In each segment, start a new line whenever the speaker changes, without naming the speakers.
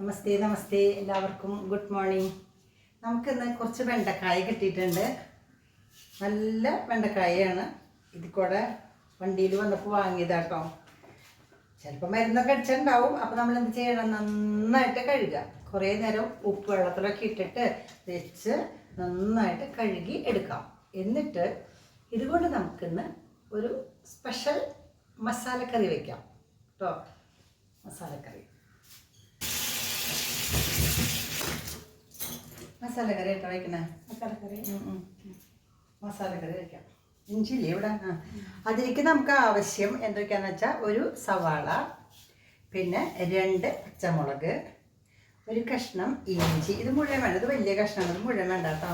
നമസ്തേ നമസ്തേ എല്ലാവർക്കും. Good morning നമുക്കിന്ന് കുറച്ച് വെണ്ടക്കായ കിട്ടിയിട്ടുണ്ട്. നല്ല വെണ്ടക്കായയാണ്. ഇതിൽ കൂടെ വണ്ടിയിൽ വന്നപ്പോൾ വാങ്ങിയതാട്ടോ ചിലപ്പോൾ മരുന്നൊക്കെ അടിച്ചിട്ടുണ്ടാവും. അപ്പോൾ നമ്മൾ എന്ത് ചെയ്യണം? നന്നായിട്ട് കഴുകുക. കുറേ നേരം ഉപ്പ് വെള്ളത്തിലൊക്കെ ഇട്ടിട്ട് വെച്ച് നന്നായിട്ട് കഴുകി എടുക്കാം. എന്നിട്ട് ഇതുകൊണ്ട് നമുക്കിന്ന് ഒരു സ്പെഷ്യൽ മസാലക്കറി വയ്ക്കാം കേട്ടോ മസാലക്കറി. മസാലക്കറി ആയിട്ട് വയ്ക്കണേ
മസാലക്കറി
കറി. മസാല കറി വയ്ക്കാം ഇഞ്ചില്ലേ ഇവിടെ? ആ. അതിലേക്ക് നമുക്ക് ആവശ്യം എന്തൊക്കെയാന്ന് വെച്ചാൽ ഒരു സവാള പിന്നെ രണ്ട് പച്ചമുളക് ഒരു കഷ്ണം ഇഞ്ചി. ഇത് മുഴുവൻ വേണ്ട. ഇത് വലിയ കഷ്ണം ഇത് മുഴുവൻ വേണ്ട കേട്ടോ.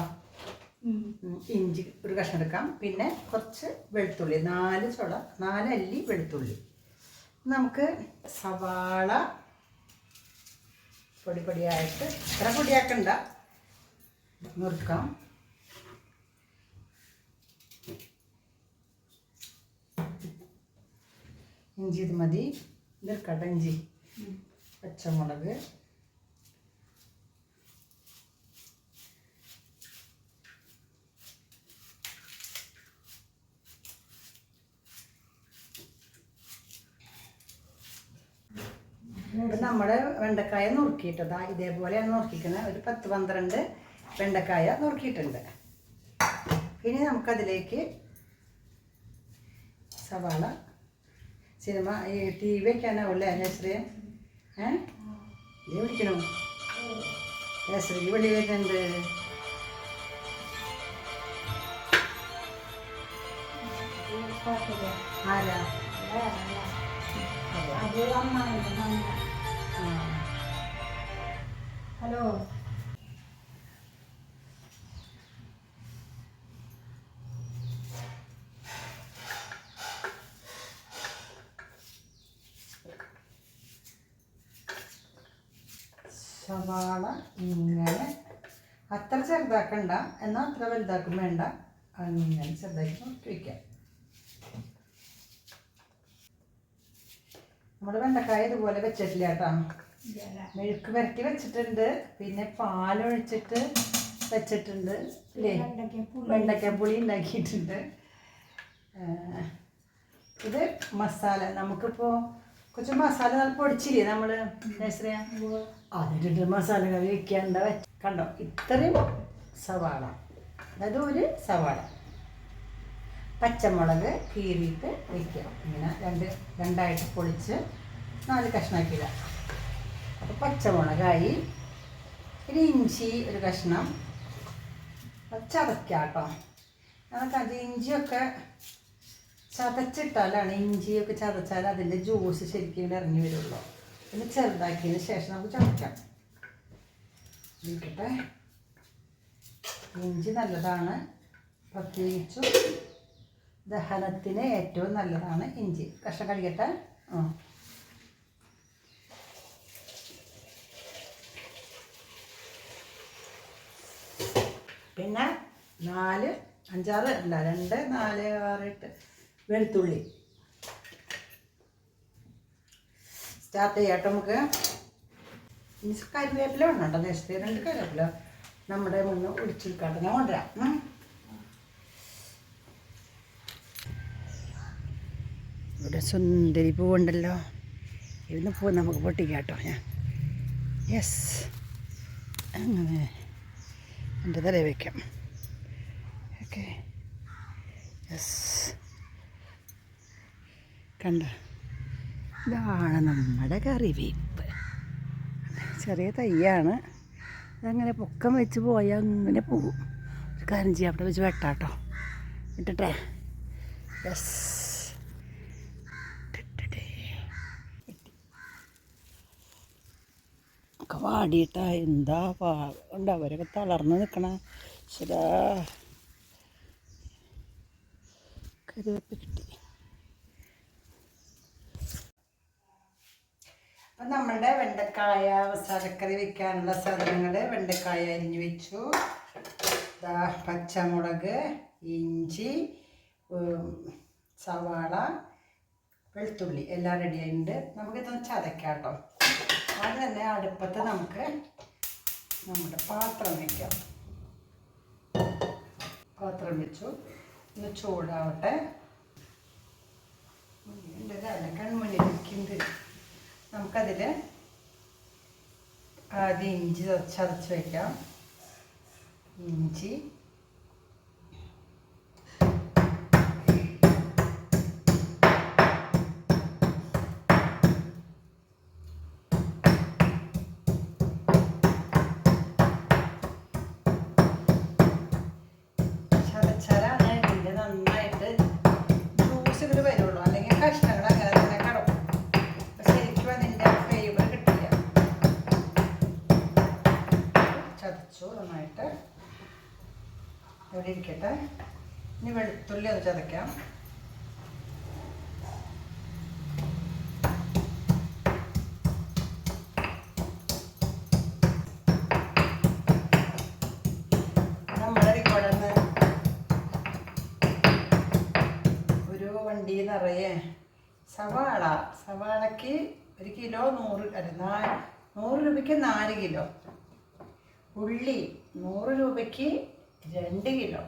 ഇഞ്ചി ഒരു കഷ്ണം എടുക്കാം. പിന്നെ കുറച്ച് വെളുത്തുള്ളി. നാല് ചുള നാല് അല്ലി വെളുത്തുള്ളി. നമുക്ക് സവാള പൊടി പൊടിയായിട്ട്. ഇത്ര പൊടിയാക്കണ്ട. നുറുക്കാം ഇഞ്ചി ഇത് മതി. ഇത് കടഞ്ചി പച്ചമുളക്. ഇപ്പം നമ്മുടെ വെണ്ടക്കായ നുറുക്കിയിട്ടതാ. ഇതേപോലെയാണ് നുറുക്കിക്കുന്നത് ഒരു പത്ത് പന്ത്രണ്ട് വെണ്ടക്കായ നുറുക്കിയിട്ടുണ്ട്. ഇനി നമുക്കതിലേക്ക് സവാള സിനിമ ഈ ടി വി വെക്കാനാവില്ലേ നശ്രീ ഏ? നീ വിളിക്കണോ? ശ്രീ വിളി വരുന്നുണ്ട്. ആരാ?
ഹലോ
സവാള ഇങ്ങനെ അത്ര ചെറുതാക്കണ്ട എന്നാൽ അത്ര വലുതാക്കും. വേണ്ട. അങ്ങനെ ചെറുതാക്കി നോക്കി വയ്ക്കാം നമ്മൾ വെണ്ടക്കായ ഇതുപോലെ വെച്ചിട്ടില്ല കേട്ടോ. മെഴുക്ക് പുരട്ടി വെച്ചിട്ടുണ്ട്. പിന്നെ പാലൊഴിച്ചിട്ട് വെച്ചിട്ടുണ്ട്. അല്ലേ വെണ്ടയ്ക്ക പുളി ഉണ്ടാക്കിയിട്ടുണ്ട് ഇത് മസാല. നമുക്കിപ്പോൾ കുറച്ച് മസാല പൊടിച്ചില്ലേ നമ്മൾ നഴ്സറിയ? അതിട്ടിട്ട് മസാല കറി വെക്കാണ്ട കണ്ടോ? ഇത്രയും സവാള. അതായത് ഒരു സവാള. പച്ചമുളക് കീറിയിട്ട് വയ്ക്കുക ഇങ്ങനെ രണ്ട് രണ്ടായിട്ട് പൊളിച്ച് നാല് കഷ്ണാക്കിയിടുക. അപ്പോൾ പച്ചമുളകായി ഒരു ഇഞ്ചി ഒരു കഷ്ണം. അത് ചതയ്ക്കാം കേട്ടോ. നമുക്ക് അത് ഇഞ്ചിയൊക്കെ ചതച്ചിട്ടാലാണ് ഇഞ്ചിയൊക്കെ ചതച്ചാൽ അതിന്റെ ജ്യൂസ് ശരിക്കും ഇറങ്ങി വരുള്ളൂ. പിന്നെ ചെറുതാക്കിയതിന് ശേഷം നമുക്ക് ചതയ്ക്കാം. ഇരിക്കട്ടെ. ഇഞ്ചി നല്ലതാണ്. പ്രത്യേകിച്ചും ദഹനത്തിന് ഏറ്റവും നല്ലതാണ് ഇഞ്ചി. കഷ്ണം കഴിക്കട്ടെ ആ. പിന്നെ നാല് അഞ്ചാറ് അല്ല രണ്ട് നാല് ആറ് എട്ട് വെളുത്തുള്ളി. സ്റ്റാർട്ട് ചെയ്യാം നമുക്ക്. കരിവേപ്പില വേണം കേട്ടോ ദേശത്തെ രണ്ട് കരിവേപ്പില. നമ്മുടെ മുന്നേ ഒടിച്ചെടുക്കാട്ടെ ഞാൻ കൊണ്ടുവരാം. ഇവിടെ സുന്ദരി പൂവുണ്ടല്ലോ. ഇന്ന് പൂ നമുക്ക് പൊട്ടിക്കാം കേട്ടോ ഞാൻ. യെസ് അങ്ങനെ. എന്റെ തല വയ്ക്കാം. ഓക്കെ യെസ് കണ്ട? ഇതാണ് നമ്മുടെ കറിവേപ്പ്. ചെറിയ തയ്യാണ് അതങ്ങനെ പൊക്കം വെച്ച് പോയാൽ അങ്ങനെ പോകും. ഒരു കാര്യം ചെയ്യാം അവിടെ വെച്ച് വെട്ടാട്ടോ. ഇട്ടട്ടെ. യെസ് ഒക്കെ വാടിയിട്ട എന്താ ഉണ്ട്? അവരൊക്കെ തളർന്ന് നിൽക്കണ ശരാ കരുവപ്പ് കിട്ടി. നമ്മളുടെ വെണ്ടക്കായ മസാലക്കറി വെക്കാനുള്ള സാധനങ്ങൾ വെണ്ടക്കായ അരിഞ്ഞു വെച്ചു. പച്ചമുളക് ഇഞ്ചി സവാള വെളുത്തുള്ളി എല്ലാം റെഡി ആയിട്ടുണ്ട്. നമുക്കിതൊന്ന് ചതക്കാം കേട്ടോ അത് തന്നെ അടുപ്പത്ത് നമുക്ക് നമ്മുടെ പാത്രം വയ്ക്കാം പാത്രം വെച്ചു. ഒന്ന് ചൂടാവട്ടെ. എന്റെ കൺമണി ഇരിക്കുന്നുണ്ട് നമുക്കതിൽ ആദ്യം ഇഞ്ചി ചത- ചതച്ച് വയ്ക്കാം. ഇഞ്ചി. ഇരിക്കട്ടെ. ഇനി വെളുത്തുള്ളി ഒന്ന് ചതയ്ക്കാം. വണ്ടി നിറയെ സവാള. സവാളക്ക് ഒരു കിലോ നൂറ് അല്ല നാ നൂറ് രൂപയ്ക്ക് നാല് കിലോ. ഉള്ളി നൂറ് രൂപയ്ക്ക് രണ്ട് കിലോ.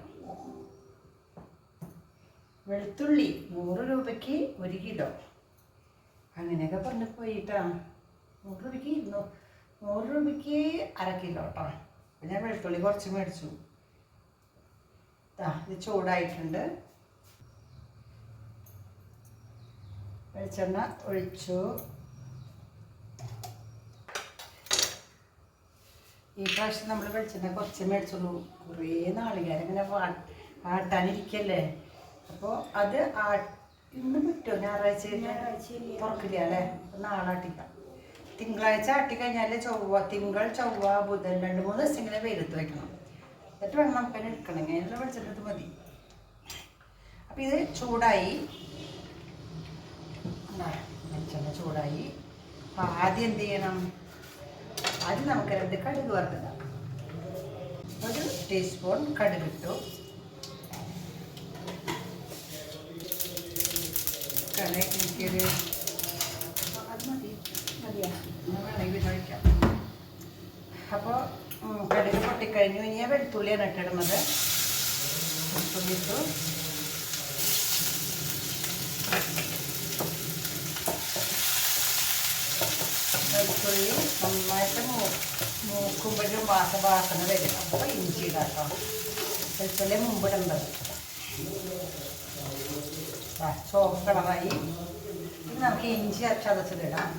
വെളുത്തുള്ളി നൂറ് രൂപയ്ക്ക് ഒരു കിലോ. അങ്ങനെയൊക്കെ പറഞ്ഞു പോയിട്ടാ. നൂറ് രൂപയ്ക്ക് നൂ- നൂറ് രൂപയ്ക്ക് അര കിലോ കേട്ടോ അപ്പം ഞാൻ വെളുത്തുള്ളി കുറച്ച് മേടിച്ചു. ഇത് ചൂടായിട്ടുണ്ട്. വെളിച്ചെണ്ണ ഒഴിച്ചു. ഈ പ്രാവശ്യം നമ്മൾ വെളിച്ചെണ്ണ കുറച്ച് മേടിച്ചുള്ളൂ. കുറേ നാളികേരം ഇങ്ങനെ വാ ആട്ടാനിരിക്കല്ലേ അപ്പോൾ അത് ആ ഇന്ന് പറ്റുമോ ഞായറാഴ്ച തുറക്കില്ല അല്ലേ? അപ്പോൾ നാളെ ആട്ടിക്കാം തിങ്കളാഴ്ച ആട്ടിക്കഴിഞ്ഞാൽ ചൊവ്വ തിങ്കൾ ചൊവ്വ ബുധൻ രണ്ട് മൂന്ന് ദിവസം ഇങ്ങനെ വെയിലത്ത് വെക്കണം. എന്നിട്ട് വേണം നമുക്ക് അതിനെ എടുക്കണമെങ്കിൽ അതിനുള്ള വെളിച്ചെടുത്ത് മതി. അപ്പം ഇത് ചൂടായി. ദാ, വെളിച്ചെണ്ണ ചൂടായി. അപ്പം ആദ്യം എന്ത് ചെയ്യണം? ആദ്യം നമുക്ക് രണ്ട് കടുക് വറുത്തിടാം. ഒരു ടീസ്പൂൺ കടുക് ഇട്ടു കട എനിക്കൊരു മതി മതിയാ എന്നാ വേണമെങ്കിൽ ഇത് ഒഴിക്കാം അപ്പോൾ കടുക് പൊട്ടിക്കഴിഞ്ഞു. ഇനി ഞാൻ വെളുത്തുള്ളിയാണ് ഇട്ടിടുന്നത്. വെളുത്തുള്ളി വെളുത്തുള്ളി നന്നായിട്ട് മൂ മൂക്കുമ്പോഴും വാസ വാസന വരും. അപ്പോൾ ഇഞ്ചി ഇടാം കേട്ടോ വെളുത്തുള്ളി മുമ്പിടേണ്ടത് ആ ചോപ്പ് കളറായി. ഇനി നമുക്ക് ഇഞ്ചി ചതച്ചതിടാം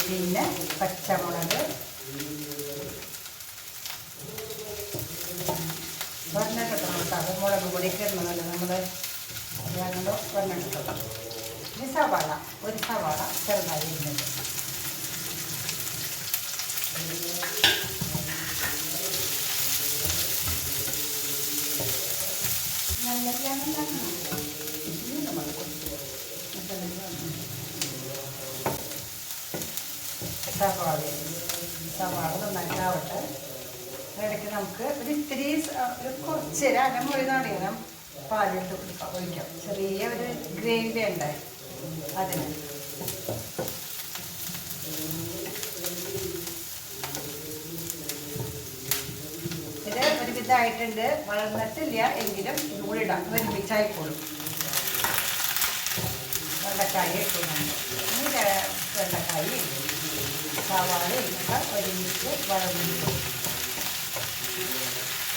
പിന്നെ പച്ചമുളക്. വെണ്ണ കിട്ടണം കേട്ടോ മുളക് പൊടി കിടണമല്ലോ നമ്മൾ വെണ്ണ കിട്ടണം ഇനി സവാള. ഒരു സവാള ചെറുതായി ഇരുന്നത് സവാള സവാള നന്നായിട്ടാവട്ടെ ഇടയ്ക്ക് നമുക്ക് ഒരു ഇത്തിരി ഒരു കുറച്ച് അരമുറി നാളികേരം പാലിട്ട് ഒഴിക്കാം. ചെറിയ ഒരു ഗ്രേവി ഉണ്ടായി അതിന് ഇത് ഒരു വിധമായിട്ടുണ്ട് വളർന്നിട്ടില്ല എങ്കിലും ഇതും കൂടി ഇടാം ഒരുമിച്ചായിക്കോളും വെള്ളക്കായ ഇട്ടു നമ്മൾ ഇനി വെള്ളക്കായും സവാളയും ഒക്കെ ഒരുമിച്ച് വളർന്നിട്ടു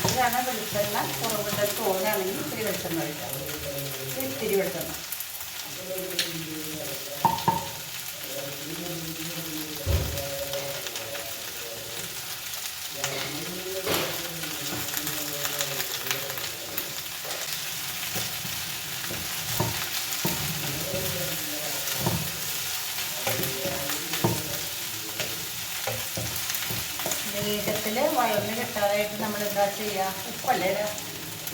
ഇതാണ് വെളിച്ചെണ്ണ. കുറവുള്ള തോന്നാണെങ്കിൽ ഇത്തിരി വെളിച്ചെണ്ണ ഒഴിക്കാം. ഇത്തിരി വെളിച്ചെണ്ണ. കിട്ടാനായിട്ട് നമ്മൾ എന്താ ചെയ്യുക ഉപ്പല്ലേ?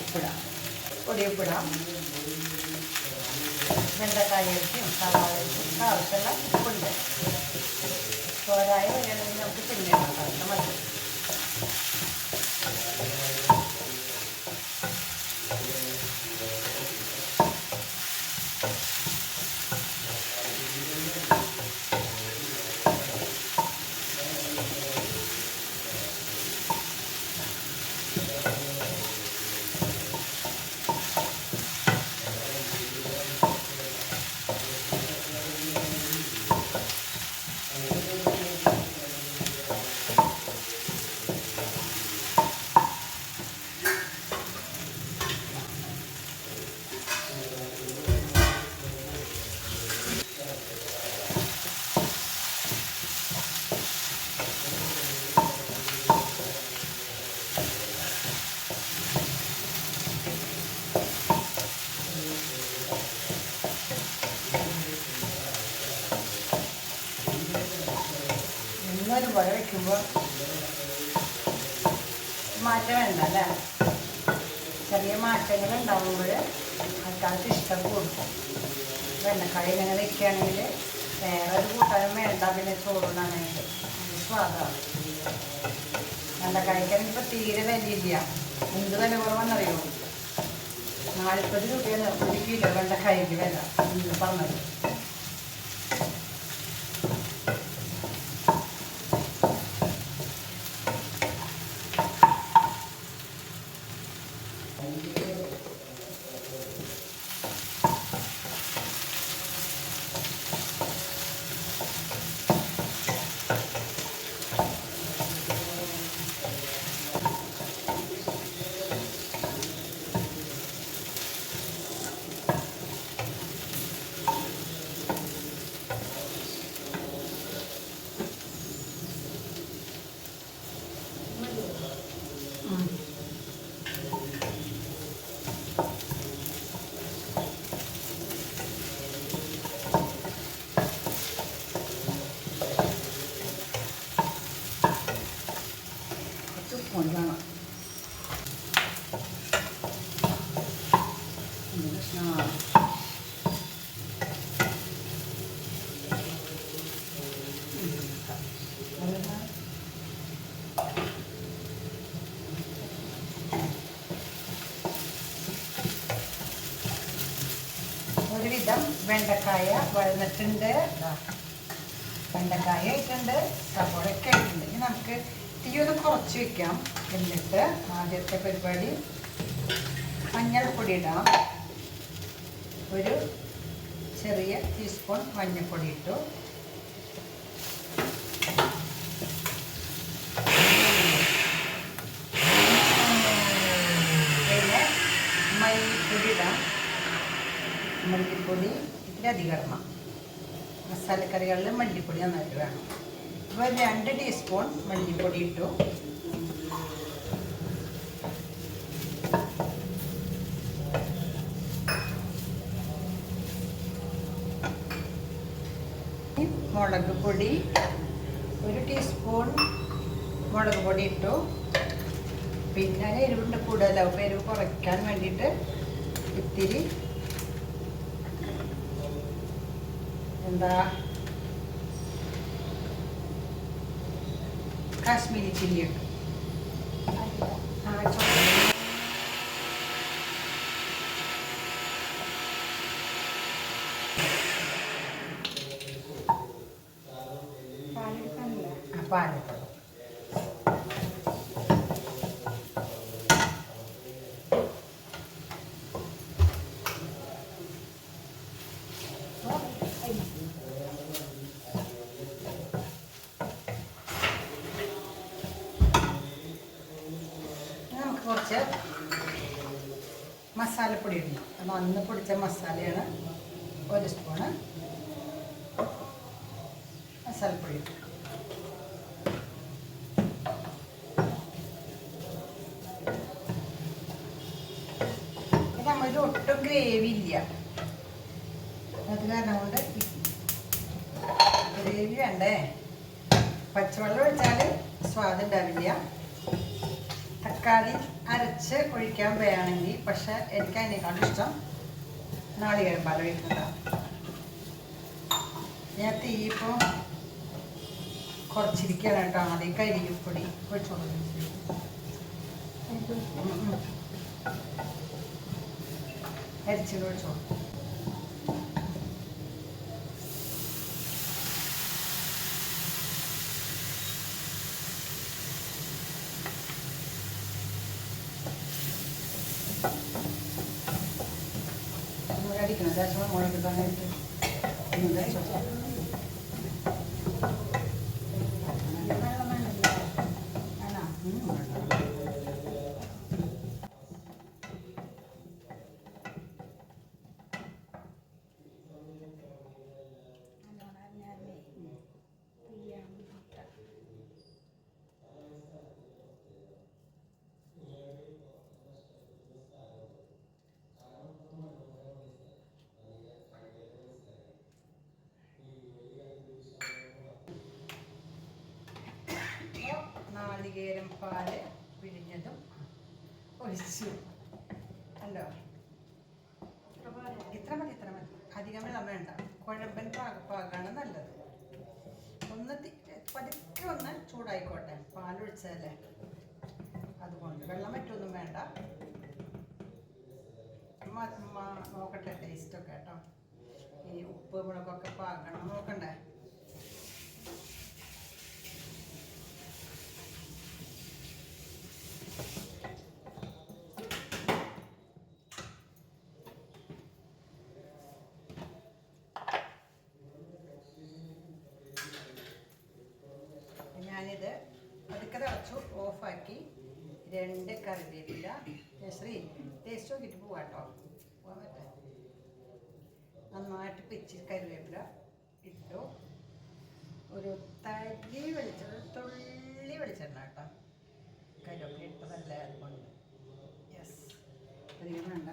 ഉപ്പിടാം. പൊടി ഉപ്പിടാം വെണ്ടക്കായക്കും സവാളയ്ക്കും ആവശ്യമുള്ള ഉപ്പുണ്ട് പോരായ വരെ നമുക്ക് പിന്നെ ഉണ്ടാക്കാം. മതി ഒരുപോലെ വെക്കുമ്പോൾ മാറ്റം വേണ്ട അല്ലേ ചെറിയ മാറ്റങ്ങൾ ഉണ്ടാകുമ്പോൾ ആൾക്കാർക്ക് ഇഷ്ടം കൊടുക്കും വെണ്ണക്കായ ഇങ്ങനെ വെക്കുകയാണെങ്കിൽ വേറെ ഒരു കൂട്ടാനും വേണ്ട. പിന്നെ ചോറുണ്ടാണെങ്കിൽ സ്വാദമാണ് വെണ്ടക്കായ്ക്കാണെങ്കിൽ ഇപ്പോൾ തീരെ വിലയില്ല എന്ത് വില കുറവെന്നറിയോ നാൽപ്പത് രൂപയാണ്. ഒരു കിലോ വെണ്ടക്കായ്ക്ക് വില. പറഞ്ഞത് ഉം. കുറച്ച് ഉപ്പുണ്ട് വേണം ഒന്ന് കഷ്ണം ഒരുവിധം വെണ്ടക്കായ വഴന്നിട്ടുണ്ട്. വെണ്ടക്കായ ഇട്ടുണ്ട് സവോളയൊക്കെ ഇട്ടുണ്ട് ഇനി നമുക്ക് തീ ഒന്ന് കുറച്ച് വെക്കാം. എന്നിട്ട് ആദ്യത്തെ പരിപാടി മഞ്ഞൾപ്പൊടി ഇടാം. ഒരു ചെറിയ ടീസ്പൂൺ മഞ്ഞൾപ്പൊടി ഇട്ടു. പിന്നെ മല്ലിപ്പൊടി ഇടാം. മല്ലിപ്പൊടി ഇടണം മസാലക്കറികളിൽ മല്ലിപ്പൊടി നന്നായിട്ട് വേണം. അപ്പോൾ രണ്ട് ടീസ്പൂൺ മല്ലിപ്പൊടി ഇട്ടു. മുളക് പൊടി ഒരു ടീസ്പൂൺ മുളക് പൊടി ഇട്ടു. പിന്നെ എരിവുണ്ട് കൂടുതലാവും. എരിവ് കുറയ്ക്കാൻ വേണ്ടിയിട്ട് ഇത്തിരി എന്താ? കാശ്മീരി ചില്ലി ഇട്ടു ആ, ചുവന്ന ആ, പാലിട്ടു ഇനി നമുക്ക് കുറച്ച് മസാലപ്പൊടി ഇടണം അത് അന്ന് പൊടിച്ച മസാലയാണ് ഒരു സ്പൂണ് മസാലപ്പൊടി. നമ്മളിത് ഒട്ടും ഗ്രേവി ഇല്ല അത് കാരണം കൊണ്ട് ഗ്രേവി വേണ്ടേ? പച്ചവെള്ളം ഒഴിച്ചാൽ സ്വാദ് ഉണ്ടാവില്ല. തക്കാളി അരച്ച് ഒഴിക്കാൻ വേണമെങ്കിൽ പക്ഷെ എനിക്ക് അതിനേക്കാളും ഇഷ്ടം നാളികേരം പാൽ ഒഴിക്കുന്നതാണ് ഞാൻ തീ ഇപ്പോൾ കുറച്ചിരിക്കുകയാണ് കേട്ടോ. ആദ്യം കരിപ്പൊടി ഒഴിച്ചോളൂ. അരിച്ചിട്ട് ഒഴിച്ചോളൂ. മുളക് നാളികേരം പാൽ പിഴിഞ്ഞതും ഒഴിച്ചു. കണ്ടോ? ഇത്ര മതി ഇത്ര മതി. അധികമേ വേണ്ട. കുഴമ്പൻ പാക പാകാണ് നല്ലത്. ഒന്ന് പതുക്കെ ഒന്ന് ചൂടായിക്കോട്ടെ. പാലൊഴിച്ചാലേ അതുകൊണ്ട് വെള്ളം മറ്റൊന്നും വേണ്ട. നോക്കട്ടെ ടേസ്റ്റൊക്കെ കേട്ടോ. ഈ ഉപ്പ് മുളകൊക്കെ പാകണം ഞാനിത് പതുക്കെ തിളച്ചു ഓഫാക്കി. രണ്ട് കറിവേപ്പില. ശ്രീ ടേസ്റ്റ് നോക്കിയിട്ട് പോവാട്ടോ കേട്ടോ പറ്റേ? നന്നായിട്ട് പിച്ചി കറിവേപ്പില ഇട്ടു. ഒരു തരി വെളിച്ചെണ്ണ തുള്ളി വെളിച്ചെണ്ണ കേട്ടോ. കറിവേപ്പില ഇട്ടതല്ല അതുകൊണ്ട്. യെസ് അധികം വേണ്ട.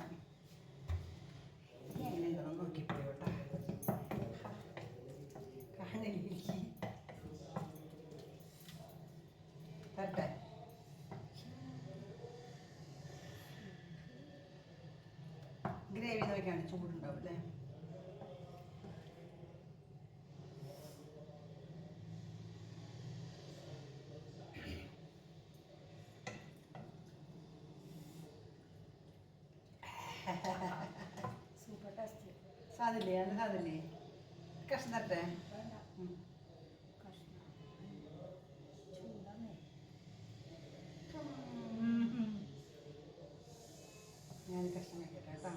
ഗ്രേവി നോക്കിയാണ് ചൂടുണ്ടാവും അല്ലേ?
സൂപ്പർ ടേസ്റ്റ്
സാധില്ലേ? സാധില്ലേ? കഷ്ണം തട്ടെ
വേണ്ട
ഉം.
കഷ്ണം ചൂടാന്നേ
ഞാൻ കഷ്ണം വെക്കട്ടെ കേട്ടോ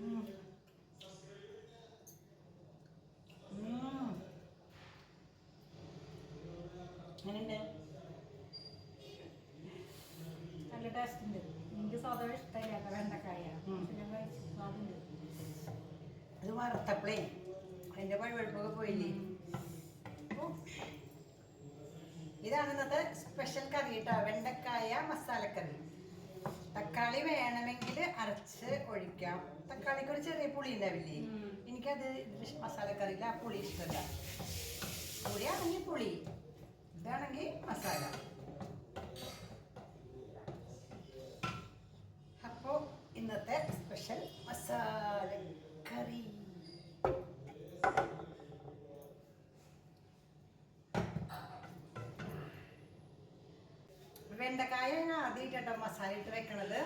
ഉം. ഉം. എങ്ങനെയുണ്ട്
നല്ല ടേസ്റ്റ് ഉണ്ട് എനിക്ക് സാധാരണ ഇഷ്ടമില്ല കേട്ടോ വെണ്ടക്കായ
ഉം.
പക്ഷെ ഞാൻ കഴിച്ചു സ്വാദുണ്ട്
അത് വറുത്തപ്പളേ അതിന്റെ പഴുവഴുപ്പൊക്കെ പോയില്ലേ ഓ. ഇതാണ് ഇന്നത്തെ സ്പെഷ്യൽ കറി കേട്ടോ വെണ്ടക്കായ മസാലക്കറി തക്കാളി വേണമെങ്കിൽ അരച്ച് ഒഴിക്കാം. തക്കാളിക്ക് ഒരു ചെറിയ പുളി ഉണ്ടാവില്ലേ. എനിക്കത് മസാലക്കറിയിൽ ആ പുളി ഇഷ്ടമല്ല. പുളി ആണെങ്കിൽ പുളി ഇതാണെങ്കിൽ മസാല. അപ്പോൾ ഇന്നത്തെ സ്പെഷ്യൽ മസാല കറി. വെണ്ടക്കായ ഞാൻ ആദ്യമായിട്ടോ മസാല ഇട്ട് വെക്കണത്.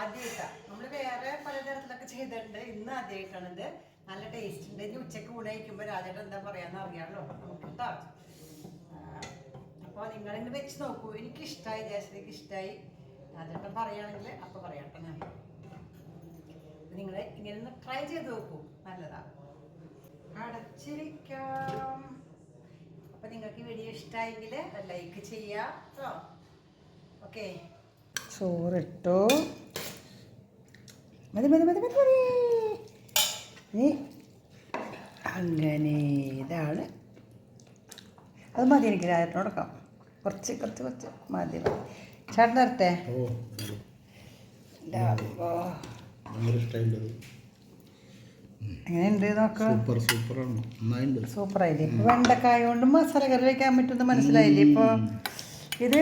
ആദ്യമായിട്ടാണ് നമ്മൾ വേറെ പലതരത്തിലൊക്കെ ചെയ്തിട്ടുണ്ട്. ഇന്ന് ആദ്യമായിട്ടാണ് ഇത് നല്ല ടേസ്റ്റ് ഉണ്ട്. ഇനി ഉച്ചയ്ക്ക് ഊണ് കഴിക്കുമ്പോൾ രാജേട്ടൻ എന്താ പറയാന്ന് അറിയാമല്ലോ നമുക്ക് നിങ്ങൾ നിങ്ങളിന്ന് വെച്ച് നോക്കൂ. എനിക്ക് ഇഷ്ടമായി ദേശത്തേക്ക് ഇഷ്ടമായി രാജേട്ടൻ പറയുകയാണെങ്കിൽ അപ്പോൾ പറയാട്ടോ ഞാൻ. നിങ്ങൾ ഇങ്ങനെ ഒന്ന് ട്രൈ ചെയ്ത് നോക്കൂ. നല്ലതാ. അടച്ചിരിക്കാം. അപ്പൊ നിങ്ങൾക്ക് വീഡിയോ ഇഷ്ടമായെങ്കിൽ ലൈക്ക് ചെയ്യാം കേട്ടോ ഓക്കെ ചോറിട്ടു? മതി മതി മതി മതി മതി. ഇനി അങ്ങനെ ഇതാണ്. അത് മതി എനിക്ക് രാജനോടൊക്കാം കുറച്ച് കുറച്ച് കുറച്ച് മതി മതി. ചേട്ടൻ
ഇഷ്ടമായില്ലത്
എങ്ങനെയുണ്ട് നോക്കാം? സൂപ്പറായില്ലേ? ഇപ്പൊ വെണ്ടക്കായ കൊണ്ട് മസാല കറി വയ്ക്കാൻ പറ്റുമെന്ന് മനസ്സിലായില്ലേ? ഇപ്പോൾ ഇത്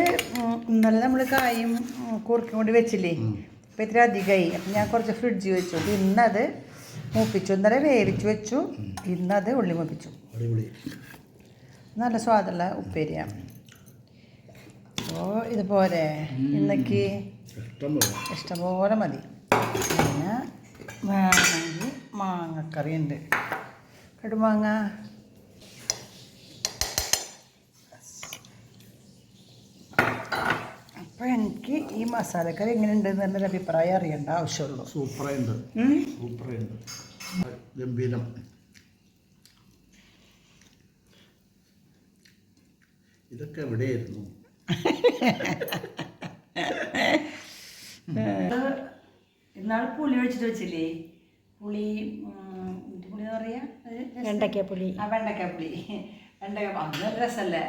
ഇന്നലെ നമ്മൾ കായും ഉം, കുറുക്കും കൊണ്ട് വെച്ചില്ലേ? ഇപ്പം ഇത്ര അധികമായി അപ്പം ഞാൻ കുറച്ച് ഫ്രിഡ്ജിൽ വെച്ചു. ഇന്നത് മൂപ്പിച്ചു. ഇന്നലെ വേവിച്ച് വെച്ചു. ഇന്നത് ഉള്ളി മൂപ്പിച്ചു. നല്ല സ്വാദുള്ള ഉപ്പേരിയാണ് അപ്പോൾ ഇതുപോലെ ഇന്നേക്ക്
ഇഷ്ടം പോലെ.
ഇഷ്ടംപോലെ മതി. പിന്നെ വേണമെങ്കിൽ മാങ്ങക്കറി ഉണ്ട്. കടുമാങ്ങ. അപ്പോൾ എനിക്ക് ഈ മസാലക്കറി എങ്ങനെയുണ്ട് പറഞ്ഞൊരു അഭിപ്രായം അറിയേണ്ട ആവശ്യമുള്ളൂ.
സൂപ്പറായിട്ടുണ്ട്
സൂപ്പറുണ്ട്
സൂപ്പറായിട്ടുണ്ട് ഗംഭീരം. ഇതൊക്കെ എവിടെയായിരുന്നു?
ഇന്നാൾ പുളി ഒഴിച്ചിട്ട് വെച്ചില്ലേ? പുളി പുളി എന്ന് പറയാ? അത് പുളി.
ആ
ആ പുളി. വെണ്ടക്ക അത് നല്ല രസമല്ലേ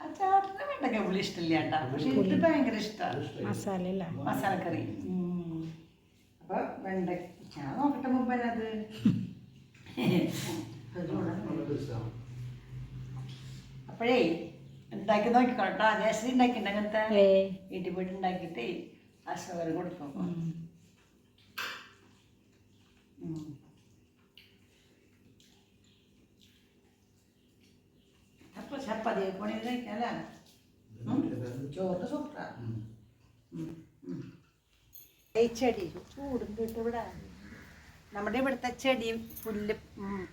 ആ ചേട്ടന് വെണ്ടക്കാപ്പുളി ഇഷ്ടമില്ല കേട്ടോ. പക്ഷെ എനിക്ക് ഭയങ്കര ഇഷ്ടമാണ്
മസാല
മസാലക്കറി. അപ്പൊ വെണ്ട. ഞാൻ നോക്കട്ടെ മുമ്പ് അത്. അപ്പോഴേ ഉണ്ടാക്കി നോക്കിക്കോട്ടോ ജയശ്രീ ഉണ്ടാക്കിണ്ട് അങ്ങനത്തെ വീട്ടിൽ പോയിട്ട് ഉണ്ടാക്കിയിട്ട് അശോകന് കൊടുക്കും. അപ്പൊ ചപ്പാത്തി പണി കഴിക്കാല്ലേ? ചോറ് സൂപ്പറാ. ഈ ചെടി ചൂടുണ്ട് ഇവിടെ. നമ്മുടെ ഇവിടുത്തെ ചെടി പുല്ല്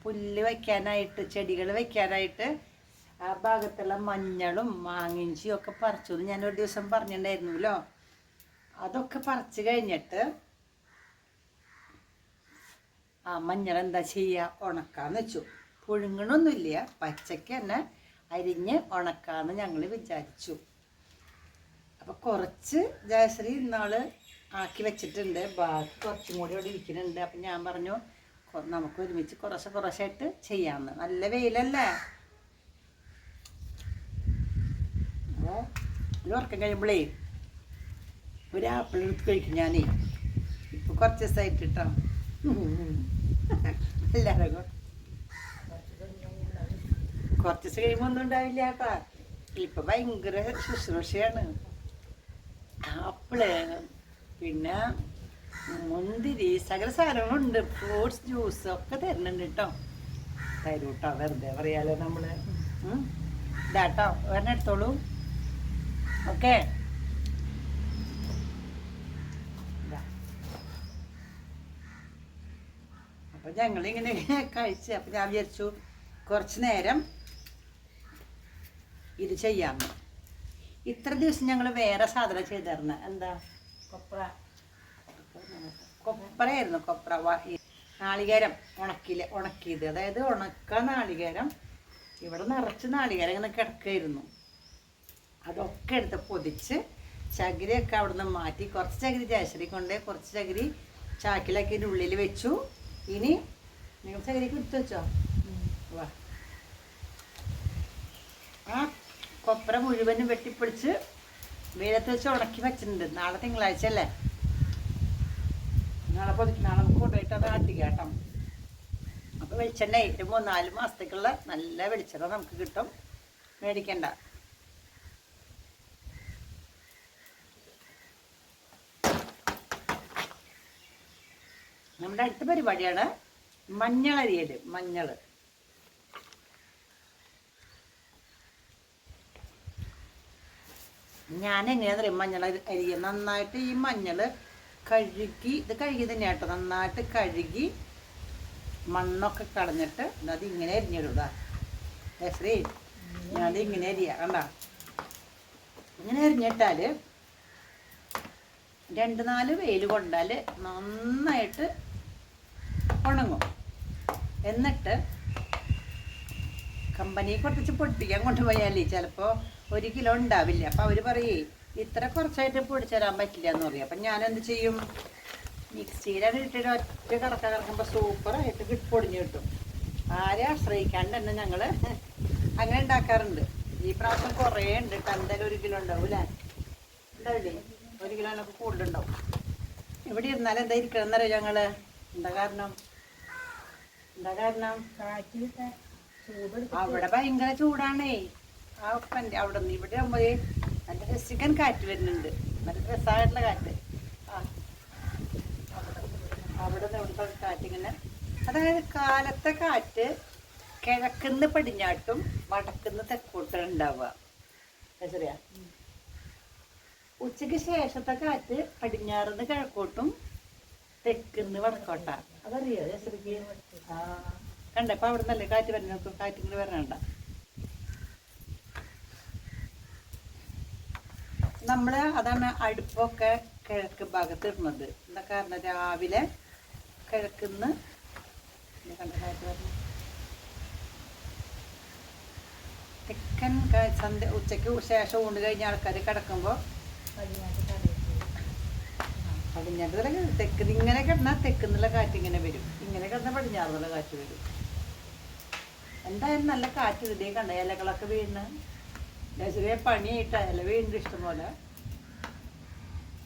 പുല്ല് വയ്ക്കാനായിട്ട് ചെടികൾ വയ്ക്കാനായിട്ട് ആ ഭാഗത്തുള്ള മഞ്ഞളും മാങ്ങിഞ്ചിയും ഒക്കെ പറിച്ചു എന്ന് ഞാൻ ഒരു ദിവസം പറഞ്ഞിട്ടുണ്ടായിരുന്നല്ലോ. അതൊക്കെ പറിച്ചു കഴിഞ്ഞിട്ട് ആ മഞ്ഞൾ എന്താ ചെയ്യുക ഉണക്കാന്ന് വെച്ചു. പുഴുങ്ങണമൊന്നുമില്ല പച്ചയ്ക്ക് തന്നെ അരിഞ്ഞ് ഉണക്കാന്ന് ഞങ്ങൾ വിചാരിച്ചു. അപ്പോൾ കുറച്ച് ജയശ്രീ ഇന്നാൾ ആക്കി വെച്ചിട്ടുണ്ട്. ബാക്കി കുറച്ചും കൂടി ഇവിടെ ഇരിക്കുന്നുണ്ട്. അപ്പം ഞാൻ പറഞ്ഞു നമുക്ക് ഒരുമിച്ച് കുറച്ച് കുറച്ചായിട്ട് ചെയ്യാമെന്ന് നല്ല വെയിലല്ലേ? അപ്പോൾ ഒരു ഉറക്കം കഴിയുമ്പോഴേ ഒരു ആപ്പിൾ എടുത്ത് കഴിക്കും ഞാനേ. ഇപ്പോൾ കുറച്ച് ദിവസമായിട്ട് കേട്ടോ എല്ലാവരും കൂടെ. കുറച്ച് ദിവസം കഴിയുമ്പോൾ ഒന്നും ഉണ്ടാവില്ല കേട്ടാ ഇപ്പം ഭയങ്കര ശുശ്രൂഷയാണ്. ആപ്പിൾ പിന്നെ മുന്തിരി സകല സാധനങ്ങളുണ്ട്. ഫ്രൂട്ട്സ് ജ്യൂസ് ഒക്കെ തരുന്നുണ്ട് കേട്ടോ തരൂ കേട്ടോ വെറുതെ പറയാലോ നമ്മൾ. ഇതാട്ടോ ഒരെണ്ണം എടുത്തോളൂ. ഓക്കെ. അപ്പൊ ഞങ്ങളിങ്ങനെ കഴിച്ച് അപ്പൊ ഞാൻ വിചാരിച്ചു കുറച്ച് നേരം ഇത് ചെയ്യാമെന്ന് ഇത്ര ദിവസം ഞങ്ങൾ വേറെ സാധനം ചെയ്തിരുന്നു. എന്താ?
കൊപ്ര.
കൊപ്രയായിരുന്നു കൊപ്ര. നാളികേരം ഉണക്കിൽ ഉണക്കിയത്. അതായത് ഉണക്ക നാളികേരം. ഇവിടെ നിറച്ച് നാളികേരം ഇങ്ങനെ കിടക്കായിരുന്നു. അതൊക്കെ എടുത്ത് പൊതിച്ച് ചകിരിയൊക്കെ അവിടെ നിന്ന് മാറ്റി കുറച്ച് ചകിരി ജയശ്രീ കൊണ്ട് കുറച്ച് ചകിരി ചാക്കിലാക്കി ഇതിന്റെ ഉള്ളിൽ വെച്ചു. ഇനി നിങ്ങൾ ചകിരിക്ക് എടുത്തു വെച്ചോ? വാ. ആ കൊപ്ര മുഴുവനും വെട്ടിപ്പൊളിച്ച് വെയിലത്ത് വെച്ച് ഉണക്കി വെച്ചിട്ടുണ്ട്. നാളെ തിങ്കളാഴ്ച അല്ലേ? നാളെ പൊതിക്ക് നാളെ നമുക്ക് കൊണ്ടുപോയിട്ട് അത് ആട്ടിക്കാട്ടോ അപ്പോൾ വെളിച്ചെണ്ണ ഒരു നാല് മാസത്തേക്കുള്ള നല്ല വെളിച്ചെണ്ണ നമുക്ക് കിട്ടും. മേടിക്കണ്ട. നമ്മുടെ അടുത്ത പരിപാടിയാണ് മഞ്ഞളരിയൽ മഞ്ഞൾ ഞാൻ എങ്ങനെയാണെന്ന് അറിയാം? മഞ്ഞൾ അരിയ നന്നായിട്ട് ഈ മഞ്ഞൾ കഴുകി ഇത് കഴുകി തന്നെ കേട്ടോ. നന്നായിട്ട് കഴുകി മണ്ണൊക്കെ കളഞ്ഞിട്ട് അത് ഇങ്ങനെ അരിഞ്ഞിടുക ശ്രീ ഞാനത് ഇങ്ങനെ അരിയ കണ്ട? ഇങ്ങനെ അരിഞ്ഞിട്ടാൽ രണ്ട് നാല് വെയിൽ കൊണ്ടാൽ നന്നായിട്ട് ഉണങ്ങും. എന്നിട്ട് കമ്പനി കുറച്ച് പൊട്ടിക്കാൻ കൊണ്ടുപോയാലേ ചിലപ്പോൾ ഒരു കിലോ ഉണ്ടാവില്ല. അപ്പം അവർ പറയേ ഇത്ര കുറച്ചായിട്ട് പൊടിച്ചു തരാൻ പറ്റില്ല എന്ന് പറയും. അപ്പം ഞാൻ എന്ത് ചെയ്യും? മിക്സിയിലാണ് ഇട്ടിട്ട് ഒറ്റ കറക്ക കറക്കുമ്പോൾ സൂപ്പറായിട്ട് കിട്ട് പൊടിഞ്ഞ് കിട്ടും. ആരെ ആശ്രയിക്കാണ്ട് തന്നെ ഞങ്ങൾ അങ്ങനെ ഉണ്ടാക്കാറുണ്ട്. ഈ പ്രാവശ്യം കുറേ ഉണ്ട് കേട്ടോ. എന്തായാലും ഒരു കിലോ ഉണ്ടാവും അല്ലേ? ഉണ്ടാവില്ലേ? ഒരു കിലോനൊക്കെ കൂടുതലുണ്ടാവും ഇവിടെ ഇരുന്നാലും എന്താ ഇരിക്കണം എന്നറിയോ ഞങ്ങൾ? എന്താ കാരണം? എന്താ കാരണം? അവിടെ ഭയങ്കര ചൂടാണേ. ആ അവിടെ നിന്ന് ഇവിടെ ആകുമ്പോൾ നല്ല രസിക്കാൻ കാറ്റ് വരുന്നുണ്ട്. നല്ല രസമായിട്ടുള്ള കാറ്റ്. ആ. അവിടെ നിന്ന് ഇവിടുത്തെ കാറ്റ് ഇങ്ങനെ അതായത് കാലത്തെ കാറ്റ് കിഴക്കുന്ന് പടിഞ്ഞാട്ടും വടക്കുന്ന് തെക്കോട്ടും ഉണ്ടാവുക. ശരിയാ? ഉച്ചയ്ക്ക് ശേഷത്തെ കാറ്റ് പടിഞ്ഞാറുന്ന് കിഴക്കോട്ടും തെക്കുന്ന് വടക്കോട്ടാ. അതറിയോ? ശരിക്കും ആ. കണ്ട? ഇപ്പൊ അവിടെ നല്ല കാറ്റ് വരുന്ന കാറ്റിങ്ങനെ വരണണ്ട നമ്മൾ അതാണ് അടുപ്പൊക്കെ കിഴക്ക് ഭാഗത്ത് ഇടുന്നത്. എന്താ കാരണം? രാവിലെ കിഴക്കുന്ന് തെക്കൻ സന്ധ്യ ഉച്ചയ്ക്ക് ശേഷം ഊണ് കഴിഞ്ഞ ആൾക്കാർ കിടക്കുമ്പോൾ പടിഞ്ഞാറ് തെക്ക് ഇങ്ങനെ കിടന്നാൽ തെക്കുന്നുള്ള കാറ്റ് ഇങ്ങനെ വരും. ഇങ്ങനെ കിടന്നാൽ പടിഞ്ഞാറുള്ള കാറ്റ് വരും. എന്തായാലും നല്ല കാറ്റ് ഇതേ കണ്ട? ഇലകളൊക്കെ വീണ്. ചെറിയ പണിയായിട്ട് ഇല വീണ്ടും ഇഷ്ടംപോലെ.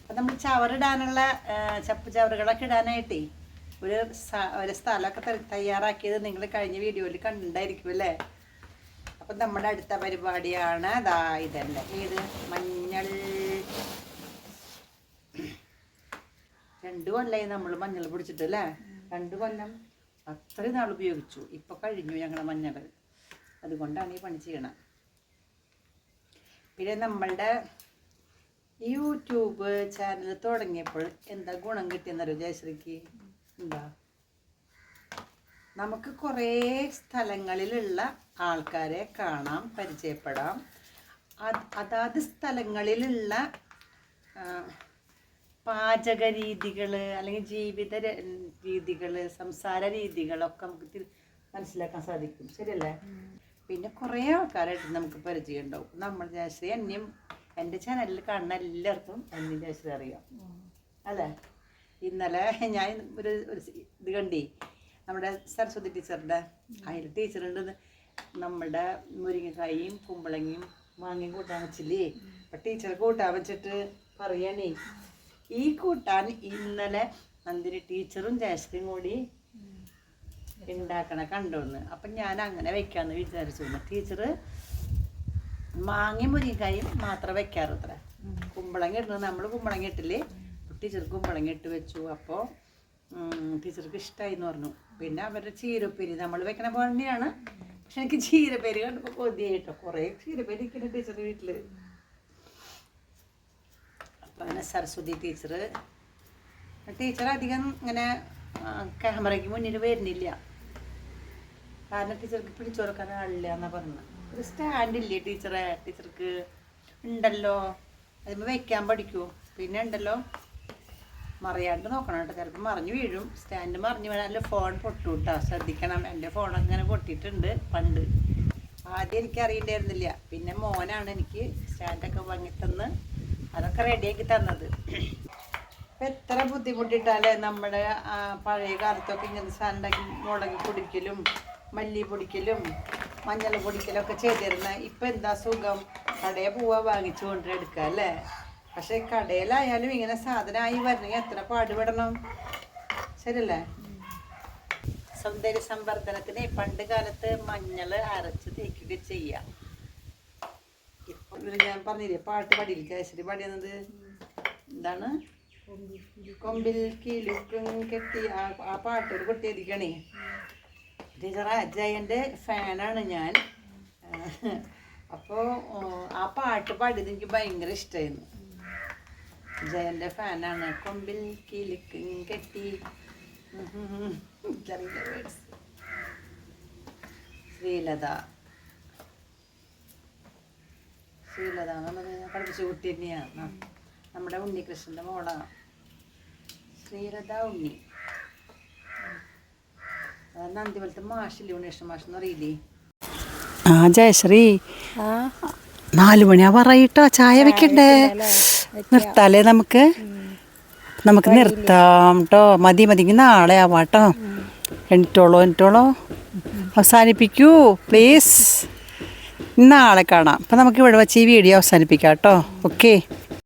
അപ്പം നമ്മൾ ചവറിടാനുള്ള ചപ്പ് ചവറുകളൊക്കെ ഇടാനായിട്ടേ ഒരു ഒരു സ്ഥലമൊക്കെ തയ്യാറാക്കിയത് നിങ്ങൾ കഴിഞ്ഞ വീഡിയോയിൽ കണ്ടിട്ടുണ്ടായിരിക്കും അല്ലേ? അപ്പം നമ്മുടെ അടുത്ത പരിപാടിയാണ് അതാ ഇതല്ലേ ഏത്? മഞ്ഞൾ. രണ്ടു കൊല്ലമായി നമ്മൾ മഞ്ഞൾ പിടിച്ചിട്ട് അല്ലേ? രണ്ട് കൊല്ലം അത്രയും നാൾ ഉപയോഗിച്ചു. ഇപ്പം കഴിഞ്ഞു ഞങ്ങളുടെ മഞ്ഞൾ. അതുകൊണ്ടാണ് ഈ പണി ചെയ്യണത് പിന്നെ നമ്മളുടെ യൂട്യൂബ് ചാനൽ തുടങ്ങിയപ്പോൾ എന്താ ഗുണം കിട്ടിയെന്നറിയോ ജയശ്രീക്ക്? എന്താ? നമുക്ക് കുറേ സ്ഥലങ്ങളിലുള്ള ആൾക്കാരെ കാണാം പരിചയപ്പെടാം. അത് അതാത് സ്ഥലങ്ങളിലുള്ള പാചക രീതികൾ അല്ലെങ്കിൽ ജീവിത രീതികൾ സംസാര രീതികളൊക്കെ നമുക്ക് മനസ്സിലാക്കാൻ സാധിക്കും. ശരിയല്ലേ? പിന്നെ കുറേ ആൾക്കാരായിട്ട് നമുക്ക് പരിചയം ഉണ്ടാവും. നമ്മൾ ജയശ്രീ എന്നെയും എന്റെ ചാനലിൽ കാണുന്ന എല്ലാവർക്കും എന്നെയും ജയശ്രീ അറിയാം. അല്ലേ? ഇന്നലെ ഞാൻ ഒരു ഒരു ഇത് കണ്ടി. നമ്മുടെ സരസ്വതി ടീച്ചറുടെ അതിൽ ടീച്ചറുണ്ട് നമ്മുടെ മുരിങ്ങക്കായും കുമ്പളങ്ങയും മാങ്ങയും കൂട്ടാൻ വെച്ചില്ലേ? അപ്പം ടീച്ചർ കൂട്ടാൻ വെച്ചിട്ട് പറയണേ ഈ കൂട്ടാൻ ഇന്നലെ നന്ദിനി ടീച്ചറും ജയശ്രീയും കൂടി ഉണ്ടാക്കണ കണ്ടോന്ന്. അപ്പം ഞാൻ അങ്ങനെ വെക്കാന്ന് വിചാരിച്ചു. ടീച്ചർ മാങ്ങയും മുരിങ്ങക്കായും മാത്രം വെക്കാറ് അത്ര കുമ്പളങ്ങ ഇടുന്നത് നമ്മൾ കുമ്പളങ്ങ ഇട്ടില്ലേ? ടീച്ചർ കുമ്പളങ്ങ ഇട്ട് വെച്ചു. അപ്പോൾ ടീച്ചർക്ക് ഇഷ്ടമായി എന്ന് പറഞ്ഞു. പിന്നെ അവരുടെ ചീരപ്പേരി നമ്മൾ വെക്കണ പോലെ തന്നെയാണ് പക്ഷെ എനിക്ക് ചീരപ്പേരി കണ്ടപ്പോൾ കൊതിയായിട്ടോ. കുറേ ചീരപ്പേരി ഇരിക്കുന്ന ടീച്ചർ വീട്ടിൽ അപ്പം അങ്ങനെ സരസ്വതി ടീച്ചർ ടീച്ചർ അധികം ഇങ്ങനെ ക്യാമറയ്ക്ക് മുന്നിൽ വരുന്നില്ല. കാരണം ടീച്ചർക്ക് പിടിച്ചു കൊടുക്കാൻ ആളില്ല എന്നാ പറഞ്ഞത്. ഒരു സ്റ്റാൻഡ് ഇല്ലേ ടീച്ചറെ? ടീച്ചർക്ക് ഉണ്ടല്ലോ. അതിന് വെക്കാൻ പഠിക്കൂ. പിന്നെ ഉണ്ടല്ലോ. മറിയാണ്ട് നോക്കണം കേട്ടോ. ചിലപ്പോൾ മറിഞ്ഞു വീഴും. സ്റ്റാൻഡ് മറിഞ്ഞു വീണാൽ എന്റെ ഫോൺ പൊട്ടു കേട്ടോ ശ്രദ്ധിക്കണം. എന്റെ ഫോൺ അങ്ങനെ പൊട്ടിയിട്ടുണ്ട് പണ്ട്. ആദ്യം എനിക്ക് അറിയണ്ടായിരുന്നില്ല. പിന്നെ മോനാണ് എനിക്ക് സ്റ്റാൻഡൊക്കെ വാങ്ങി തന്ന് അതൊക്കെ റെഡിയാക്കി തന്നത്. ഇപ്പം എത്ര ബുദ്ധിമുട്ടിട്ടാലേ നമ്മുടെ പഴയ കാലത്തൊക്കെ ഇങ്ങനെ സ്റ്റാൻഡാക്കി മുളക് പൊടിക്കലും മല്ലി പൊടിക്കലും മഞ്ഞൾ പൊടിക്കലും ഒക്കെ ചെയ്തിരുന്ന ഇപ്പം എന്താ സുഖം? കടയിൽ പോവാ വാങ്ങിച്ചു കൊണ്ടെടുക്കുക അല്ലേ? പക്ഷെ കടയിലായാലും ഇങ്ങനെ സാധനമായി വരണമെങ്കിൽ എത്ര പാടുപെടണം? ശരിയല്ലേ? സൗന്ദര്യ സംവർദ്ധനത്തിന് പണ്ട് കാലത്ത് മഞ്ഞൾ അരച്ച് തേക്കുക ചെയ്യാം. ഇപ്പൊ ഞാൻ പറഞ്ഞില്ലേ പാട്ട് പാടിയില്ല? കേസരി പടിയുന്നത്? എന്താണ്? കൊമ്പിൽ കിലുക്കും കെട്ടി ആ ആ പാട്ട് ഒരു കുട്ടി എഴുതിക്കണേ ടീച്ചർ അജയന്റെ ഫാനാണ് ഞാൻ. അപ്പോൾ ആ പാട്ട് പാടിയത് എനിക്ക് ഭയങ്കര ഇഷ്ടമായിരുന്നു ജയന്റെ ഫാനാണ്. കൊമ്പിൽ കിലുക്കും കെട്ടി. ശ്രീലത. ശ്രീലത എന്നുള്ളത് പഠിപ്പിച്ച കുട്ടി തന്നെയാണ്. നമ്മുടെ ഉണ്ണികൃഷ്ണന്റെ മോളാണ്. ശ്രീലത ഉണ്ണി. മാഷില്ലേ ഉണ്ണികൃഷ്ണൻ മാഷ് എന്ന് ആ ജയശ്രീ. നാലു പറയിട്ടോ. ചായ വെക്കണ്ടേ? നിർത്താലേ നമുക്ക്? നമുക്ക് നിർത്താം കേട്ടോ മതി മതി. നാളെ ആവാട്ടോ എണിറ്റോളോ എണിറ്റോളോ. അവസാനിപ്പിക്കൂ പ്ലീസ്. നാളെ കാണാം. അപ്പം നമുക്ക് ഇവിടെ വെച്ച് ഈ വീഡിയോ അവസാനിപ്പിക്കാം കേട്ടോ ഓക്കെ.